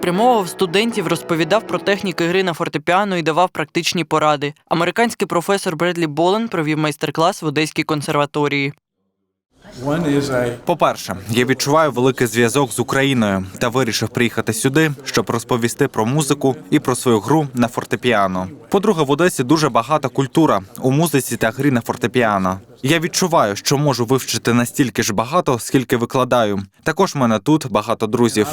підтримував студентів, розповідав про техніки гри на фортепіано і давав практичні поради. Американський професор Бредлі Болен провів майстер-клас в Одеській консерваторії. По-перше, я відчуваю великий зв'язок з Україною та вирішив приїхати сюди, щоб розповісти про музику і про свою гру на фортепіано. По-друге, в Одесі дуже багата культура у музиці та грі на фортепіано. Я відчуваю, що можу вивчити настільки ж багато, скільки викладаю. Також в мене тут багато друзів.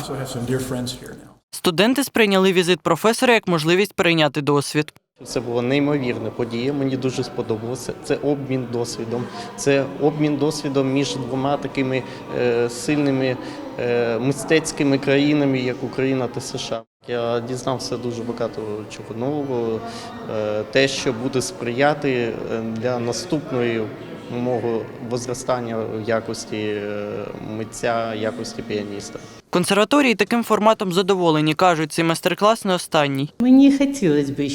Студенти сприйняли візит професора як можливість перейняти досвід. Це була неймовірна подія. Мені дуже сподобалося. Це обмін досвідом. Це обмін досвідом між двома такими е, сильними е, мистецькими країнами, як Україна та США. Я дізнався дуже багато чого нового, е, те, що буде сприяти для наступної мого возростання в якості е, митця, якості піаніста. Консерваторії таким форматом задоволені кажуть, цей майстер-клас не останній. Мені хотілося б,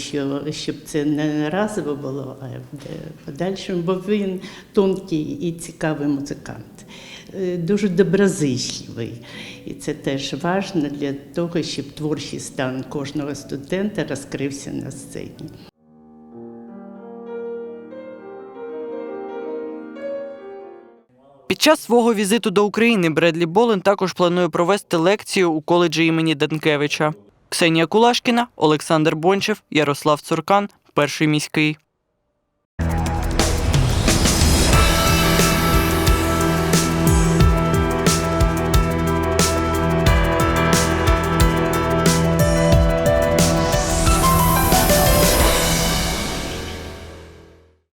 щоб це не разово було, а в подальшому, бо він тонкий і цікавий музикант, Е, дуже доброзичливий. І це теж важливо для того, щоб творчий стан кожного студента розкрився на сцені. Під час свого візиту до України Бредлі Болен також планує провести лекцію у коледжі імені Данкевича. Ксенія Кулашкіна, Олександр Бончев, Ярослав Цуркан, перший міський.